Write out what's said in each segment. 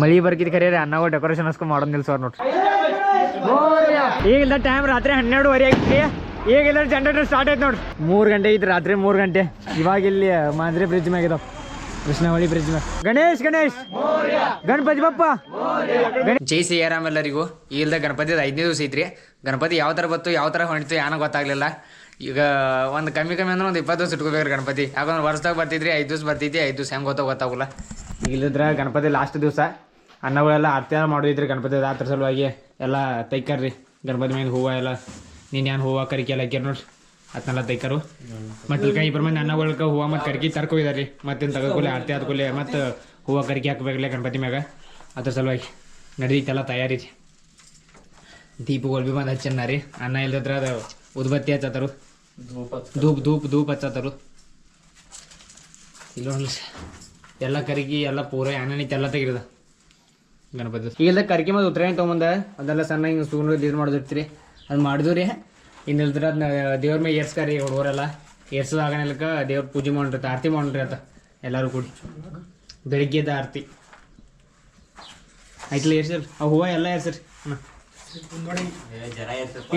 ಮಳಿ ಬರ್ಕಿದ್ ಖರೆ ರೀ ಅನ್ನಾಗ ಡೆಕೋರೇಷನ್ ಅಸ್ಕೊಂಡ್ ಮಾಡೋದ್ ನಿಲ್ಸೋರ್ ನೋಡ್ರಿ ಈಗಿಲ್ಲ ಟೈಮ್ ರಾತ್ರಿ ಹನ್ನೆರಡುವರೆ ಆಗಿತ್ತು ಈಗ ಇಲ್ಲ ಜನರೇಟರ್ ಸ್ಟಾರ್ಟ್ ಆಯ್ತು ನೋಡ್ರಿ ಮೂರು ಗಂಟೆ ಐತಿ ರಾತ್ರಿ ಮೂರು ಗಂಟೆ. ಇವಾಗ ಇಲ್ಲಿ ಮಾಂದ್ರಿ ಬ್ರಿಡ್ಜ್ ಮ್ಯಾಗ ಇದಾವ. ಕೃಷ್ಣವಳಿ ಬ್ರಿಡ್ಜ್ ಮ್ಯಾಗ. ಗಣೇಶ್ ಗಣೇಶ್! ಗಣಪತಿ ಬಪ್ಪ! ಜೈ ಸಿಯಾರಾಮ್ ಎಲ್ಲರಿಗೂ. ಇಲ್ಲದ ಗಣಪತಿ ಐದನೇ ದಿವಸ ಐತ್ರಿ. ಗಣಪತಿ ಯಾವ ಥರ ಬತ್ತು ಯಾವ ಥರ ಹೊಣಿತು ಏನೋ ಗೊತ್ತಾಗ್ಲಿಲ್ಲ. ಈಗ ಒಂದು ಕಮ್ಮಿ ಕಮ್ಮಿ ಅಂದ್ರೆ ಒಂದು ಇಪ್ಪತ್ತು ದಿವಸ ಇಟ್ಕೋಬೇಕ್ರಿ ಗಣಪತಿ. ಯಾಕಂದ್ರೆ ವರ್ಷದಾಗ ಬರ್ತಿದ್ರಿ, ಐದು ದಿವಸ ಬರ್ತೈತಿ ಐದು ದಿವಸ ಹೆಂಗೆ ಗೊತ್ತೋ ಗೊತ್ತಾಗಲ್ಲ. ಇಲ್ಲಿದ್ರೆ ಗಣಪತಿ ಲಾಸ್ಟ್ ದಿವಸ ಅನ್ನಗಳೆಲ್ಲ ಎಲ್ಲ ಮಾಡೋದಿದ್ರಿ ಗಣಪತಿ ರಾತ್ರಿ ಸಲುವಾಗಿ. ಎಲ್ಲ ತೈಕರ್ರಿ, ಗಣಪತಿ ಮೇಲೆ ಹೂವು ಎಲ್ಲ, ನೀನು ಏನು ಹೂವು ಕರಿಕೆ ಎಲ್ಲ ಹಾಕ್ಯಾರ ನೋಡ್ರಿ. ಅದನ್ನೆಲ್ಲ ತೈಕರು. ಮತ್ತೆ ಇಬ್ಬರು ಮಂದಿ ಅನ್ನಗಳಕ್ಕೆ ಹೂವು ಮತ್ತು ಕರಿಕೆ ತರ್ಕೊ ಇದಾರೆ ಮತ್ತೇನು ತಗೋಕೊಲೆ ಆರತಿ ಆದ್ಕೊಲೆ ಮತ್ತು ಹೂವು ಕರಿಕೆ ಹಾಕ್ಬೇಕಲ್ಲ ಗಣಪತಿ ಮ್ಯಾಗ. ಅದ್ರ ಸಲುವಾಗಿ ನಡೀತೆಲ್ಲ ತಯಾರಿ ದೀಪಗಳು ಭೀ ಬಂದು ಹಚ್ಚನ್ನ ರೀ ಅನ್ನ ಇಲ್ಲದ್ರೆ ಅದು ಉದ್ಬತ್ತಿ ಹಚ್ಚತ್ತಾರು. ಧೂಪ್ ಧೂಪ್ ಧೂಪ್ ಹಚ್ಚತ್ತರು ಇಲ್ಲ ಎಲ್ಲ ಕರಿಗಿ ಎಲ್ಲ ಪೂರ ಏನೇನೈತೆ ಎಲ್ಲ ತೆಗಿರದ ಗಣಪತಿ. ಈಗ ಕರಿಕೆ ಮತ್ತು ಉತ್ತರಾಯಣ ತೊಗೊಂಬಂದ ಅದೆಲ್ಲ ಸಣ್ಣ ಹಿಂಗೆ ಸೂರ್ಯ ಇದು ಮಾಡಿದಿರ್ತೀರಿ. ಅದು ಮಾಡಿದ್ರಿ. ರೀ ಇನ್ನು ಇಲ್ದ್ರ ಅದನ್ನ ದೇವ್ರ ಮೇಲೆ ಏರ್ಸ್ಕಾರಿ ಹುಡುಗರೆಲ್ಲ. ಏರ್ಸೋದು ಆಗನಲ್ಕ ದೇವ್ರ ಪೂಜೆ ಮಾಡಿರ್ತ ಆರತಿ ಮಾಡ್ರಿ ಆತ ಎಲ್ಲರೂ ಕೂಡಿ. ಬೆಳಿಗ್ಗೆದ ಆರತಿ. ಆಯ್ತಲ್ಲ ಏರ್ಸಲ್ ಆ ಹೂವು ಎಲ್ಲ ಏರ್ಸಿರಿ. ಅಣ್ಣ.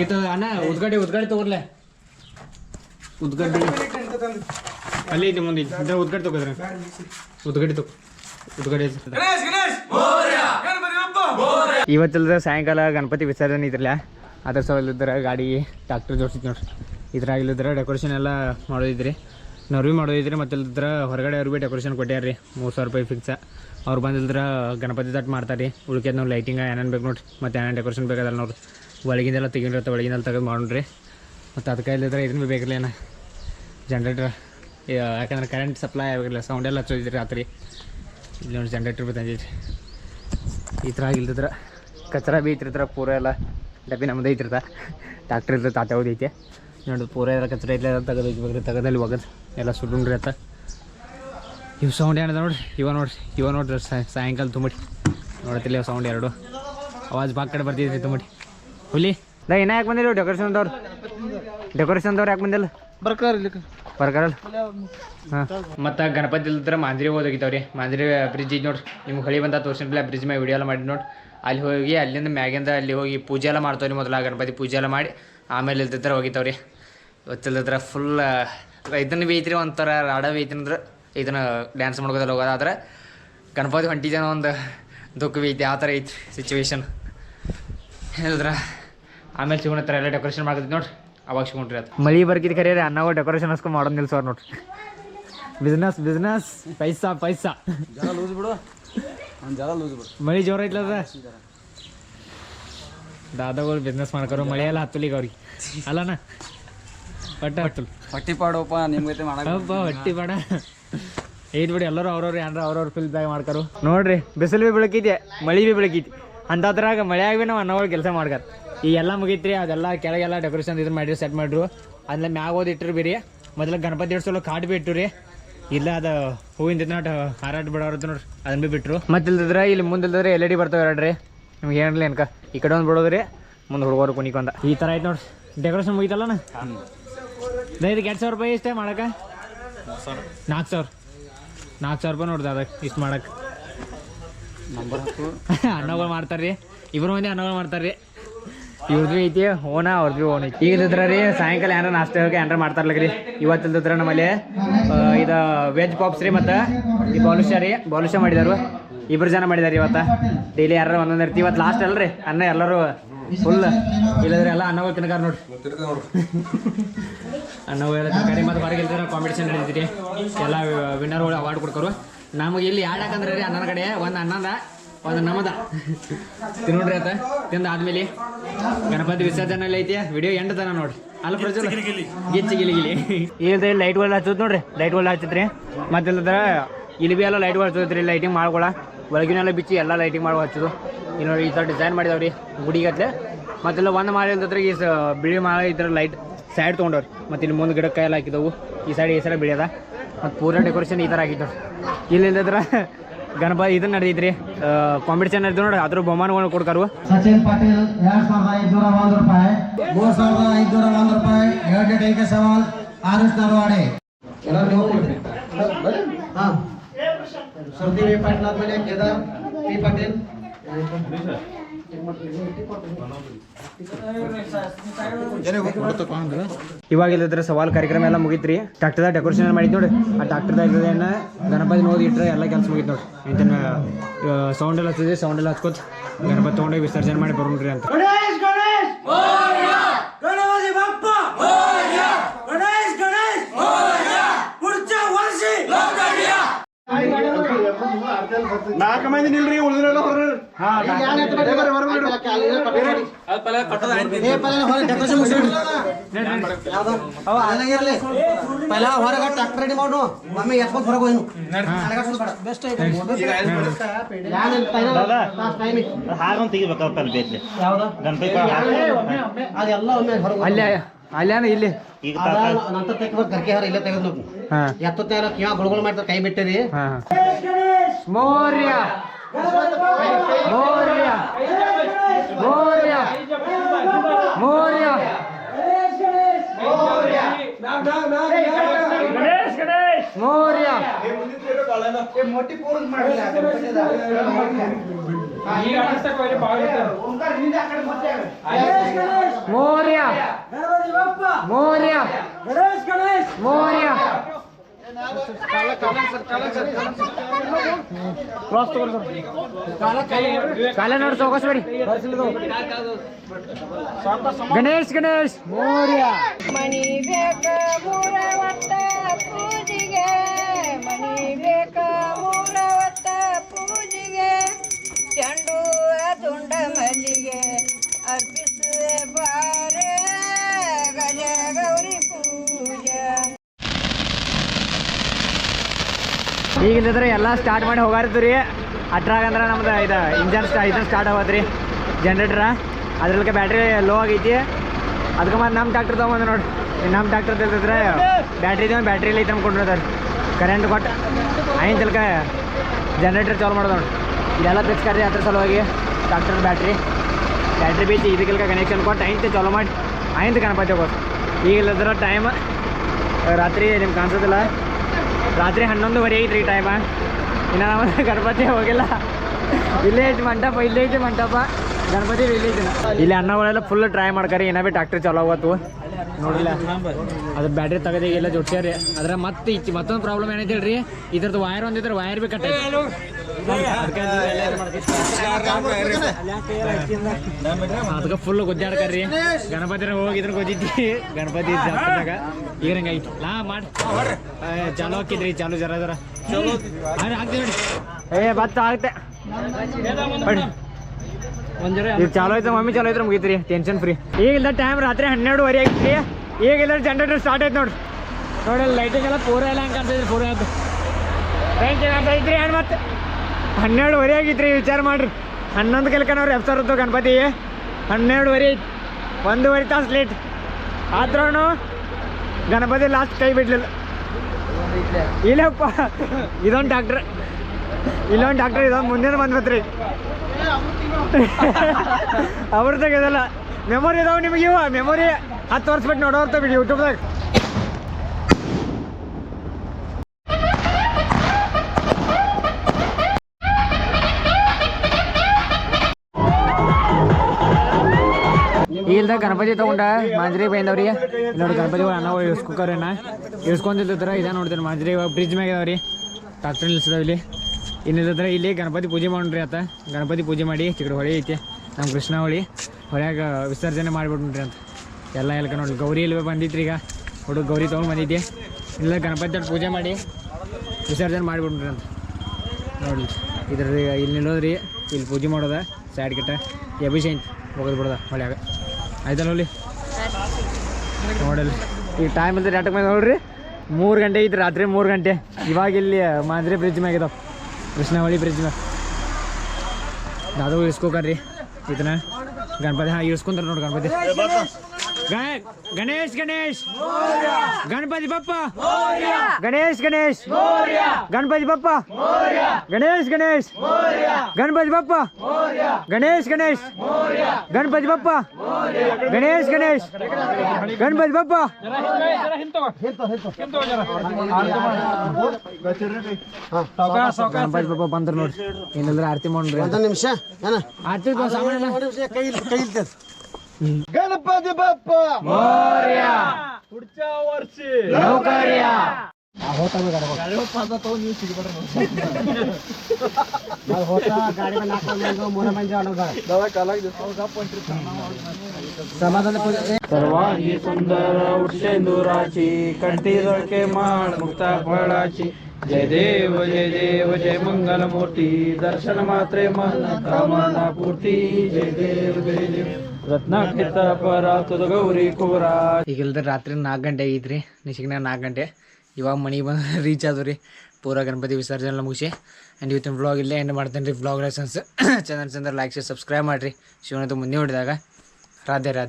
ಈತ ಅಣ್ಣ ಉದ್ಗಡೆ ಉದ್ಗಡೆ ತಗೋರ್ಲೆ. ಉದ್ಗಡ್ಡಿ ಅಲ್ಲಿ ಐತೆ ಮುಂದೆ ಇದ್ರ ತಗೋದ್ರೆ ತಗೋದ್ರಿ. ಉದ್ಗಡ್ಡಿ ತಗೋ. ಉದ್ಗಡ್ಡಿ ಐತಿ. ಇವತ್ತಿಲ್ದ ಸಾಯಂಕಾಲ ಗಣಪತಿ ವಿಸರ್ಜನೆ ಇದ್ರಲ್ಲ ಅದ್ರ ಸಲ ಗಾಡಿ ಟ್ಯಾಕ್ಟರ್ ಜೋಡಿಸಿದ್ ನೋಡ್ರಿ. ಇದ್ರಾಗ ಇಲ್ಲಿದ್ರ ಡೆಕೋರೇಷನ್ ಎಲ್ಲ ಮಾಡೋದಿದ್ರಿ. ನರ್ವಿ ಮಾಡೋದಿದ್ರಿ ಮತ್ತೆ ಇಲ್ಲಿದ್ರ ಹೊರಗಡೆ ಅವ್ರಿಗೆ ಭೀ ಡೆಕೋರೇಷನ್ ಕೊಟ್ಟ್ಯಾರ ಮೂರು ಸಾವಿರ ರೂಪಾಯಿ ಫಿಕ್ಸ ಅವ್ರು ಬಂದಿಲ್ದ್ರ ಗಣಪತಿ ತಟ್ ಮಾಡ್ತಾರೆ ಉಳ್ಕೆದ್ ನಾವು ಲೈಟಿಂಗ್ ಏನೇನು ಬೇಕು ನೋಡ್ರಿ. ಮತ್ತೆ ಏನೇನು ಡೆಕೋರೇಷನ್ ಬೇಕಾದ್ರೆ ನೋಡ್ರಿ. ಒಳಗಿಂದೆಲ್ಲ ತೆಗಿರತ್ತೆ ಒಳಗಿಂದೆಲ್ಲ ತೆಗೆದು ಮಾಡೋಣ್ರಿ. ಮತ್ತು ಅದಕ್ಕೆ ಇಲ್ಲದ್ರೆ ಇದನ್ನು ಭೀ ಬೇಕಿಲ್ಲ ಜನ್ರೇಟ್ರ್ ಯಾಕಂದ್ರೆ ಕರೆಂಟ್ ಸಪ್ಲೈ ಆಗಿರಲಿಲ್ಲ ಸೌಂಡ್ ಎಲ್ಲ ಹಚ್ಚೋದಿದ್ರಿ ರಾತ್ರಿ. ಇಲ್ಲಿ ನೋಡಿ ಜನ್ರೇಟರ್ ಭೀ ತಂದಿದ್ರಿ ಈ ಥರ ಇಲ್ದಿದ್ರೆ ಕಚರ ಬಿ ಐತಿರ್ತಾರ ಪೂರ ಎಲ್ಲ ಡಬ್ಬಿ ನಮ್ದು ಐತಿರ್ತ ಟ್ಯಾಕ್ಟ್ರ್ ಇರ್ತದೆ ತಾತ ಐತೆ. ನೋಡಿ, ಪೂರ ಎಲ್ಲ ಕಚರ ಐತ್ಲ ತೆಗೆದು ಹೋಗ್ಬೇಕ್ರಿ ತೆಗೆದಲ್ಲಿ ಹೋಗೋದು ಎಲ್ಲ ಸುಡುಂಡ್ರಿ ಅತ್ತ ಇವು ಸೌಂಡ್ ಏನದ ನೋಡಿ? ಇವ ನೋಡಿ, ಇವ ನೋಡ್ರಿ ಸಾಯ- ಸಾಯಂಕಾಲ ತುಂಬಿ ನೋಡತ್ತಿಲ್ಲ ಸೌಂಡ್ ಎರಡು. ಅವಾಜ್ ಬಾಕ್ ಕಡೆ ಬರ್ತಿದ್ರಿ ತುಂಬಿ ಹುಲಿ. ನಾ ಇನ್ನ ಯಾಕೆ ಬಂದಿಲ್ಲ ಡೆಕೋರೇಷನ್ದವ್ರು ಡೆಕೋರೇಷನ್ದವ್ರು ಯಾಕೆ ಬಂದಿಲ್ಲ? ಬರ್ಕಾರ ಬರ್ಕಾರಲ್ಲ ಮತ್ತೆ ಮತ್ತು ಗಣಪತಿ ಇಲ್ದ್ರ ಮಾಂದ್ರಿ ಹೋದೋಗಿತ್ತವ್ರಿ. ಮಾಂದ್ರಿ ಬ್ರಿಡ್ಜ್ ಐತಿ ನೋಡ್ರಿ. ನಿಮ್ಗೆ ಹೊಳಿ ಬಂದ ತೋರ್ಸಿನ್ಲ ಬ್ರಿಡ್ಜ್ ಮ್ಯಾಗ ವಿಡಿಯೋ ಎಲ್ಲ ಮಾಡಿ ನೋಡಿ ಅಲ್ಲಿ ಹೋಗಿ ಅಲ್ಲಿಂದ ಮ್ಯಾಗಿಂದ ಅಲ್ಲಿ ಹೋಗಿ ಪೂಜೆ ಎಲ್ಲ ಮಾಡ್ತಾವ್ರಿ ಮೊದಲ ಗಣಪತಿ ಪೂಜೆ ಎಲ್ಲ ಮಾಡಿ ಆಮೇಲೆ ಇಲ್ದಿದ್ರೆ ಹೋಗಿತ್ತವ್ರಿ. ಇವತ್ತಿಲ್ದಿದ್ರ ಫುಲ್ ಇದನ್ನ ಬಿ ಐತ್ರಿ ಒಂಥರ ರಾಡ ಬಿ ಐತಿ ಅಂದ್ರೆ ಇದನ್ನ ಡ್ಯಾನ್ಸ್ ಮಾಡ್ಕೋದಲ್ಲ ಹೋಗೋದಾದ್ರೆ ಗಣಪತಿ ಹೊಂಟಿದ್ದೇನೆ ಒಂದು ದುಃಖ ಬಿ ಐತಿ ಆ ಥರ ಐತಿ ಸಿಚುವೇಶನ್ ಹೇಳಿದ್ರ ಆಮೇಲೆ ಸಿಗೋಣ ಎಲ್ಲ ಡೆಕೋರೇಷನ್ ಮಾಡ್ತಿದ್ ನೋಡ್ರಿ. ಅವಾಗ ಸಿಗೊಂಡ್ರಿ ಅದು. ಮಳಿ ಬರ್ಕಿದ್ ಖರೆ ರೀ ಅನ್ನವ ಡೆಕೋರೇಷನ್ ಹಸ್ಕೊಂಡ್ ಮಾಡೋದ್ ನಿಲ್ಸೋರ್ ನೋಡ್ರಿ. ಬಿಸ್ನೆಸ್ ಬಿಸ್ನೆಸ್ ಪೈಸಾ ಪೈಸಾ. ಲೂಸ್ ಬಿಡು. ಲೂಸ್ ಬಿಡು. ಮಳಿ ಜೋರ ಐತ್ಲದ ದಾದಾಗಳು ಬಿಸ್ನೆಸ್ ಮಾಡ್ಕರು ಮಳೆ ಎಲ್ಲ ಈಗ ಅವ್ರಿಗೆ. ಅಲ್ಲಣ್ಣ? ಒಟ್ಟ ಹತ್ತಲ್. ಹೊಟ್ಟಿ ಪಾಡೋಪ ನಿಮ್ಗೈತೆ ಮಾಡಪ್ಪ ಹೊಟ್ಟಿ ಪಾಡ. ಏನ್ ಬಿಡಿ ಎಲ್ಲರೂ ಅವ್ರವ್ರು ಏನಾರ ಅವ್ರವ್ರ ಫಿಲ್ ಬ್ಯಾಗ್ ಮಾಡ್ಕರು. ನೋಡ್ರಿ ಬಿಸಿಲು ಬಿ ಬೆಳಕೈತಿ ಮಳಿ ಬಿ ಬೆಳಕೈತಿ ಅಂಥದ್ರಾಗ ಮಳೆಯಾಗ ಆಗಿ ನಾವು ಅನ್ನಗಳು ಕೆಲಸ ಮಾಡ್ಕರ್. ಈ ಎಲ್ಲ ಮುಗೀತ್ರಿ ಅದೆಲ್ಲ ಕೆಳಗೆಲ್ಲ ಡೆಕೋರೇಷನ್ ಇದು ಮಾಡಿರಿ ಸೆಟ್ ಮಾಡ್ರು. ಅದನ್ನ ಮ್ಯಾಗ ಓದಿ ಇಟ್ರು ಬಿರಿ ಮೊದಲ ಗಣಪತಿ ಇಡ್ಸಲು ಕಾಟ್ ಬಿ ಇಟ್ಟು ರೀ ಇಲ್ಲ ಅದು ಹೂವಿನ ನಾಟ ಹಾರಾಟ ಬಿಡೋರು ನೋಡ್ರಿ ಅದನ್ನ ಬಿ ಬಿಟ್ರು. ಮತ್ತೆ ಇಲ್ದಿದ್ರೆ ಇಲ್ಲಿ ಮುಂದೆ ಇಲ್ದಿದ್ರೆ ಎಲ್ ಇ ಡಿ ಬರ್ತಾವೆ ಎರಡ್ರಿ ನಿಮ್ಗೆ ಏನಿಲ್ಲ ಅನ್ಕ. ಈ ಕಡೆ ಒಂದು ಬಿಡೋದ್ರಿ ಮುಂದೆ ಹುಡುಗರು ಕುಣಿಕೊಂಡ. ಈ ಥರ ಆಯ್ತು ನೋಡ್ರಿ ಡೆಕೋರೇಷನ್ ಮುಗಿತಲ್ಲಣ್ಣ? ಇದಕ್ಕೆ ಎರಡು ಸಾವಿರ ರೂಪಾಯಿ ಇಷ್ಟೇ ಮಾಡಕ್ಕೆ ನಾಲ್ಕು ಸಾವಿರ. ನಾಲ್ಕು ಸಾವಿರ. ರೂಪಾಯಿ ನೋಡ್ದೆ ಅದಕ್ಕೆ ಇಷ್ಟು ಮಾಡಕ್ಕೆ ನಂಬರ್ ಹಾಕು. ರೀ ಇಬ್ಬರು ಮಂದಿ ಮಾಡ್ತಾರೆ ಮಾಡ್ತಾರ್ರಿ. ಇವ್ರದ್ದು ಐತಿ ಓನ ಅವ್ರದ್ದು ಓನ್ ಐತಿ. ಈಗ ರೀ, ಸಾಯಂಕಾಲ ಏನಾರ ನಾಷ್ಟ ಏನಾರ ಮಾಡ್ತಾರಲ್ಲ ರೀ? ಇವತ್ತಿಲ್ದಿದ್ರ ನಮ್ಮಲ್ಲಿ ಇದ ವೆಜ್ ಪಾಪ್ಸ್ ರೀ ಮತ್ತು, ಈ ಬಾಲುಷ ರೀ, ಬಾಲುಷ ಮಾಡಿದಾರು. ಇಬ್ರು ಜನ ಮಾಡಿದಾರೆ ಇವತ್ತು. ಡೈಲಿ ಯಾರು ಒಂದೊಂದು ಇರ್ತಿ. ಇವತ್ತು ಲಾಸ್ಟ್ ಅಲ್ರಿ, ಅನ್ನ ಎಲ್ಲರೂ ಫುಲ್ ಇಲ್ಲದ್ರೆ ಎಲ್ಲ ಅನ್ನಗಳು ತಿನ್ಕಾರ ನೋಡ್ರಿ ನಾವು ಎಲ್ಲ ತಿನ್ಕಾರಿ. ಮತ್ತು ಹೊರಗೆ ಇಲ್ದಿರ ಕಾಂಪಿಟೇಷನ್ ನಡೀತೀರಿ ಎಲ್ಲ ವಿನ್ನರ್ಗಳು ಅವಾರ್ಡ್ ಕೊಡ್ಕರು. ನಮಗೆ ಇಲ್ಲಿ ಯಾಡಕಂದ್ರೆ ರೀ ಅನ್ನನ ಕಡೆ ಒಂದು ಅನ್ನದ ಒಂದು ನಮದ ತಿನ್ನೋಡ್ರಿ ಆತ. ತಿಂದ ಆದ್ಮೇಲೆ ಗಣಪತಿ ವಿಸರ್ಜನೆ ಎಲ್ಲ ಐತಿ. ವಿಡಿಯೋ ಎಂಡ್ ತನ ನೋಡ್ರಿ. ಅಲ್ಲ ಪ್ರಜ್ವಲ್. ಗಿಚ್ಚಿ ಗಿಲಿ ಗಿಲಿ ಲೈಟ್ ಲೈಟ್ಗಳು ಹಚ್ಚೋದು ನೋಡ್ರಿ. ಲೈಟ್ ಹಚ್ಚತ್ರಿ ಹಚ್ಚಿದ್ರಿ. ಮತ್ತಿಲ್ಲದ್ರ ಇಲ್ಲಿ ಬಿ ಎಲ್ಲ ಲೈಟ್ ಲೈಟ್ಗಳು ಹಚ್ಚೋದ್ರಿ. ಲೈಟಿಂಗ್ ಮಾಡ್ಕೊಳ. ಒಳಗಿನೆಲ್ಲ ಬಿಚ್ಚಿ ಎಲ್ಲ ಲೈಟಿಂಗ್ ಮಾಡೋ ಹಚ್ಚೋದು ಇಲ್ಲಿ ನೋಡಿ ಈ ಥರ ಡಿಸೈನ್ ಮಾಡಿದಾವ್ರಿ ಗುಡಿಗತ್ಲೆ. ಮತ್ತೆಲ್ಲ ಒಂದು ಮಾಲೆ ಇಲ್ದತ್ರ ಈ ಸ- ಬಿಳಿ ಮಾಲೆ ಇದ್ರ ಥರ ಲೈಟ್ ಸೈಡ್ ತೊಗೊಂಡವ್ರಿ. ಮತ್ತೆ ಇಲ್ಲಿ ಮುಂದೆ ಗಿಡಕ್ಕೆ ಎಲ್ಲ ಹಾಕಿದವು ಈ ಸೈಡ್ ಈ ಸೈಡ್ ಬಿಳಿಯದ. ಮತ್ತು ಪೂರ ಡೆಕೋರೇಷನ್ ಈ ಥರ ಆಗಿದ್ದವ್ರಿ ಇಲ್ಲಿಂದದ್ರ ಗಣಪ ಇದು ನಡೆದಿದ್ರಿ ಕಾಂಪಿಟೇಷನ್ ನಡೆದ್ರು ನೋಡಿ ಅದ್ರ ಬಹುಮಾನಗಳು ಕೊಡ್ಕಾರು. ಸಚಿನ್ ಪಾಟೀಲ್ ಎರಡ್ ಸಾವಿರದ ಐದುನೂರ ಒಂದು ರೂಪಾಯಿ ಮೂರ್ ಸಾವಿರದ ಐದುನೂರ ಒಂದು ರೂಪಾಯಿ ಎರಡು ಟೈಕೆ ಸವಾಲ್ ಆರು ನರವಾಡಿ ಸುರ್ದಿ ವಿ ಪಾಟೀಲ್ ಆದ್ಮೇಲೆ ಕೇದಾರ್ ಪಿ ಪಾಟೀಲ್. ಇವಾಗ ಇಲ್ಲದ್ರ ಸವಾಲ್ ಕಾರ್ಯಕ್ರಮ ಎಲ್ಲ ಮುಗಿತ್ರಿ. ಡಾಕ್ಟರ್ ಡೆಕೋರೇಷನ್ ಎಲ್ಲ ಮಾಡಿದ್ ನೋಡಿ ಆ ಡಾಕ್ಟರ್ ಇಲ್ಲದೇನ ಗಣಪತಿ ನೋಡಿ ಇಟ್ರೆ ಎಲ್ಲ ಕೆಲಸ ಮುಗಿತ್ ನೋಡಿ ಇಂತನ ಸೌಂಡ್ ಎಲ್ಲ ಹಚ್ಚಿದ್ರಿ ಸೌಂಡ್ ಎಲ್ಲ ಹಚ್ಕೋತ ಗಣಪತಿ ತಗೊಂಡೋಗಿ ವಿಸರ್ಜನೆ ಮಾಡಿ ಬರೋಣ್ರಿ ಅಂತ. ನಾಲ್ಕು ಮಂದಿ ನಿಲ್ರಿ ಉಳಿದ್ರೆಲ್ಲ ಹೊರ ಪೈಲ ಹೊರಗ ಟ್ರ್ಯಾಕ್ಟರ್ ರೆಡಿ ಮಾಡು ಮಮ್ಮಿ ಎತ್ಕೊಂಡ್ ಹೊರಗೆ ಹೋಯ್ನು ಬೆಸ್ಟ್ ಗಣಪತಿ ಅದೆಲ್ಲ ಒಮ್ಮೆ ಹೊರಗೆ ಅಲ್ಲೇ ಅಲ್ಲೇನ ಇಲ್ಲಿ? ಈಗ ನಂತರ ತೆಗೆದು ಗರ್ಕೆ ಹಾರ ಇಲ್ಲೇ ತೆಗೆದು ನೋಡಿ ಹಾ. ಎತ್ತತ್ತ ಕಿವ ಗುಳುಗುಳು ಮಾಡ್ತಾರೆ ಕೈ ಬಿಟ್ಟಿರಿ. मोर्या मोर्या मोर्या. गणेश गणेश. मोर्या. मोठी पोरून मोर्या. मोर्या. गणेश गणेश. मोर्या. Cross sir. ಕಾಲ ನೋಡಿ ಬೇಡಿ. ಗಣೇಶ್ ಗಣೇಶ್. ಮೋರ್ಯ ಮಣಿ ಬೇಕ ಮೂರ ಈಗ ಇಲ್ಲದ್ರೆ ಎಲ್ಲ ಸ್ಟಾರ್ಟ್ ಮಾಡಿ ಹೋಗಾರಿದ್ದು ರೀ. ಅಟ್ರಾಗ ಅಂದ್ರೆ ನಮ್ದು ಇದು ಇಂಜನ್ ಸ್ಟಾ ಇಂಜನ್ ಸ್ಟಾರ್ಟ್ ಆಗೋದ್ರಿ. ಜನ್ರೇಟ್ರ ಅದ್ರಲ್ಲಿ ಬ್ಯಾಟ್ರಿ ಲೋ ಆಗೈತಿ. ಅದಕ್ಕೆ ಮತ್ತೆ ನಮ್ಮ ಟ್ಯಾಕ್ಟರ್ ತೊಗೊಂಬಂದು ನೋಡಿ. ನಮ್ಮ ಟ್ಯಾಕ್ಟರ್ ತಿಳಿದ್ರೆ ಬ್ಯಾಟ್ರಿ ಇದೆ ಬ್ಯಾಟ್ರಿ ಐತೆ ಅನ್ಕೊಂಡಿರ್ತಾರೆ ಕರೆಂಟ್ ಕೊಟ್ಟು ಐನ್ ತಲ್ಕ ಜನ್ರೇಟರ್ ಚಾಲು ಮಾಡೋದು ನೋಡಿ. ಇದೆಲ್ಲ ತೆಗ್ಸ್ಕಾರ್ರಿ ಅದ್ರ ಸಲುವಾಗಿ ಟ್ಯಾಕ್ಟರ್ ಬ್ಯಾಟ್ರಿ ಬ್ಯಾಟ್ರಿ ಬೀಚ್ ಇದಕ್ಕೆಲ್ಲ ಕನೆಕ್ಷನ್ ಕೊಟ್ಟು ಐಂತ ಚಾಲು ಮಾಡಿ ಆಯ್ತು ಗಣಪತಿ ಹೋಗೋದು. ಈಗ ಇಲ್ಲದ್ರೆ ಟೈಮ್ ರಾತ್ರಿ ನಿಮ್ಗೆ ಕಾಣಿಸೋದಿಲ್ಲ. ರಾತ್ರಿ ಹನ್ನೊಂದುವರೆ ಐತ್ರಿ ಟೈಮ ಇನ್ನು ನಾವು ಗಣಪತಿ ಹೋಗಿಲ್ಲ. ಐತಿ ಮಂಟಪ ಇಲ್ಲೇ ಐತಿ ಮಂಟಪ. ಗಣಪತಿ ವಿಲೇಜ್ ಇಲ್ಲಿ ಅನ್ನಗಳೆಲ್ಲ ಫುಲ್ ಟ್ರೈ ಮಾಡ್ಕರಿ ಏನ ಬಿ ಟ್ಯಾಕ್ಟ್ರಿ ಚಲೋ ಅವತ್ತು ನೋಡಿಲ್ಲ. ಅದ್ರ ಬ್ಯಾಟ್ರಿ ತೆಗೆದು ಎಲ್ಲ ಜೋಡ್ಸ್ಯಾರಿ ಅದ್ರ ಮತ್ತೆ ಇಚ್ಚಿ ಮತ್ತೊಂದು ಪ್ರಾಬ್ಲಮ್ ಏನೈತೆ ಹೇಳ್ರಿ? ಇದ್ರದ್ದು ವೈರ್ ಒಂದಿದ್ರೆ ವೈರ್ ಬಿ ಕಟ್ ಅದಕ್ಕೆ ಫುಲ್ ಗುದ್ದಾಡ್ಕರ್ರಿ ಗಣಪತಿನ ಹೋಗಿದ್ರು ಗೊತ್ತಿದ್ದಿ ಗಣಪತಿ ಜಾತ್ರೆದಾಗ ಈಗ ಹಂಗಾಯ್ತು ನಾ ಮಾಡಿ. ಚಾಲು ಹಾಕಿದ್ರಿ ಚಾಲು ಜರ ಜರ. ಹಾಕ್ತೀವಿ ನೋಡಿ. ಏ ಬತ್ತ ಆಗುತ್ತೆ ಈಗ ಚಾಲು ಆಯ್ತು ಮಮ್ಮಿ, ಚಾಲೋ ಆಯ್ತು ಮುಗೀತ್ರಿ ಟೆನ್ಷನ್ ಫ್ರೀ ಈಗ ಇಲ್ಲ ಟೈಮ್ ರಾತ್ರಿ ಹನ್ನೆರಡುವರೆ ಆಗಿತ್ರಿ ಈಗ ಇಲ್ಲ ಜನರೇಟರ್ ಸ್ಟಾರ್ಟ್ ಆಯ್ತು ನೋಡ್ರಿ ನೋಡಿ ಲೈಟಿಂಗ್ ಎಲ್ಲ ಪೂರ ಎಲ್ಲ ಹಂಗೆ ಕಾಣ್ತೈತ್ರಿ ಪೂರ ಅಂತ ಐತ್ರಿ ಏನು ಮತ್ತೆ ಹನ್ನೆರಡುವರೆ ಆಗಿತ್ರಿ, ವಿಚಾರ ಮಾಡ್ರಿ. ಹನ್ನೊಂದು ಎಪ್ಸರ್ ಇತ್ತು ಗಣಪತಿ. ಹನ್ನೆರಡುವರೆ ಐತಿ. ಒಂದೂವರೆ ತಾಸು ಲೇಟ್ ಆದ್ರೂ ಗಣಪತಿ ಲಾಸ್ಟ್ ಕೈ ಬಿಡ್ಲಿಲ್ಲ. ಇಲ್ಲಪ್ಪ, ಇದೊಂದು ಡಾಕ್ಟ್ರ್ ಇಲ್ಲೊಂದು ಡಾಕ್ಟ್ರ್ ಇದೊಂದು ಮುಂದಿನ ಬಂದ್ಬತ್ರಿ ಅವ್ರ ತೆಗೆದಲ್ಲ ಮೆಮೊರಿ ಇದಾವೆ ನಿಮಗೆ ಇವ? ಮೆಮೊರಿ ಹತ್ತು ವರ್ಷ ಬಿಟ್ಟು ನೋಡೋರ್ತ ಬಿಡಿ ಯೂಟ್ಯೂಬ್ದಾಗ ಇಲ್ದ ಗಣಪತಿ ತಗೊಂಡ ಮಾಂಜ್ರಿ ಬೈಂದವ್ರಿ. ನೋಡಿ ಗಣಪತಿ ಅನ್ನ ಇಳಿಸ್ಕೊಕ್ರನ? ಇಳಿಸ್ಕೊಂಡಿರ್ತಾರ ಇದ ನೋಡ್ತಾರೆ ಮಾಂಜ್ರಿ ಬ್ರಿಡ್ಜ್ ಮ್ಯಾಗ ಇದಾವ್ರಿ ಟ್ರಾಕ್ಟರ್ ನಿಲ್ಸಿದಾವ ಇಲ್ಲಿ. ಇನ್ನಿಲ್ಲದ್ರ ಇಲ್ಲಿ ಗಣಪತಿ ಪೂಜೆ ಮಾಡ್ರಿ ಆತ. ಗಣಪತಿ ಪೂಜೆ ಮಾಡಿ ಚಿಕ್ಕ ಹೊಳೆ ಐತಿ. ನಮ್ಮ ಕೃಷ್ಣ ಹೊಳಿ. ಹೊಳ್ಯಾಗ ವಿಸರ್ಜನೆ ಮಾಡಿಬಿಟ್ರಿ ಅಂತ. ಎಲ್ಲ ಎಲ್ಕ ನೋಡಿ ಗೌರಿ ಇಲ್ವೇ ಬಂದಿತ್ರಿ ಈಗ. ಹುಡುಗ ಗೌರಿ ತೊಗೊಂಡು ಬಂದಿದ್ದೆ ಇಲ್ಲ ಗಣಪತಿ ಪೂಜೆ ಮಾಡಿ ವಿಸರ್ಜನೆ ಮಾಡಿಬಿಟ್ರಿ ಅಂತ. ನೋಡಿ ಇದ್ರ ಇಲ್ಲಿ ನಿಲ್ಲೋದ್ರಿ. ಇಲ್ಲಿ ಪೂಜೆ ಮಾಡೋದ ಸೈಡ್ ಗಿಟ್ಟ. ಎಬಿಸೈಂತ್ ಹೋಗೋದು ಬಿಡೋದ ಹೊಳ್ಯಾಗ. ಆಯ್ತಲ್ಲ ನೋಡಿ ನೋಡಲ್ಲಿ. ಈ ಟೈಮ್ ಅಂದ್ರೆ ಡಾಟಕ್ ಮೇಲೆ ನೋಡ್ರಿ? ಮೂರು ಗಂಟೆ ಐತಿ ರಾತ್ರಿ ಮೂರು ಗಂಟೆ. ಇವಾಗ ಇಲ್ಲಿ ಮಾದರಿ ಬ್ರಿಡ್ಜ್ ಮ್ಯಾಗ ಇದಾವ. ಕೃಷ್ಣವಳಿ ಬ್ರಿಡ್ಜ್ ಮ್ಯಾಗ ಅದು ಇಳಿಸ್ಕೋಕರ್ರಿ ಇದನ್ನ ಗಣಪತಿ ಹಾಂ ಇಳಿಸ್ಕೊಂತಾರೆ ನೋಡಿ ಗಣಪತಿ. ಗಣೇಶ್ ಗಣೇಶ್. ಗಣಪತಿ ಬಪ್ಪ. ಗಣೇಶ್ ಗಣೇಶ್. ಗಣಪತಿ ಬಪ್ಪ. ಗಣೇಶ್ ಗಣೇಶ್. ಗಣಪತಿ ಬಪ್ಪ. ಗಣೇಶ್ ಗಣೇಶ್. ಗಣಪತಿ ಬಪ್ಪ. ಗಣೇಶ್ ಗಣೇಶ್. ಗಣಪತಿ ಬಪ್ಪ. ಗಣಪತಿ ಬಪ್ಪ ಬಂದ್ರು ನೋಡ್ರಿ. ಏನಿಲ್ಲ ಆರತಿ ಮಾಡ್ರಿ ಒಂದು ನಿಮಿಷ ಆರತಿ ಸಾಮಾನ್ಯ ಕೈ ಕೈ गणपती बाप्पा! पुढच्या वर्षी होता गाडी में नाका मोना म्हणजे समाधान सर्वांगी सुंदर उठसेंदुराची कंठीजळके माळ मुक्ता फळाची जय देव जय देव जय मंगल मूर्ती दर्शन मात्रे मन कामना पूर्ती जय देव जय देव ಈಗ ಇಲ್ದ್ರೆ ರಾತ್ರಿ ನಾಲ್ಕು ಗಂಟೆ ಐತ್ರಿ. ನಿಶಿಗ್ನಾಗ ನಾಲ್ಕು ಗಂಟೆ. ಇವಾಗ ಮನೆಗೆ ಬಂದು ರೀಚ್ ಆದ್ರಿ ಪೂರ ಗಣಪತಿ ವಿಸರ್ಜನೆ ಮುಗಿಸಿ. ಆ್ಯಂಡ್ ಇವತ್ತಿನ ವ್ಲಾಗ್ ಇಲ್ಲೇ ಎಂಡ್ ಮಾಡ್ತೇನೆ ರೀ. Vlog license Chandra Chandra like subscribe ಮಾಡಿರಿ. ಶಿವನದು ಮುಂದೆ ಹೊಡೆದಾಗ. ರಾಧೆ ರಾಧೆ.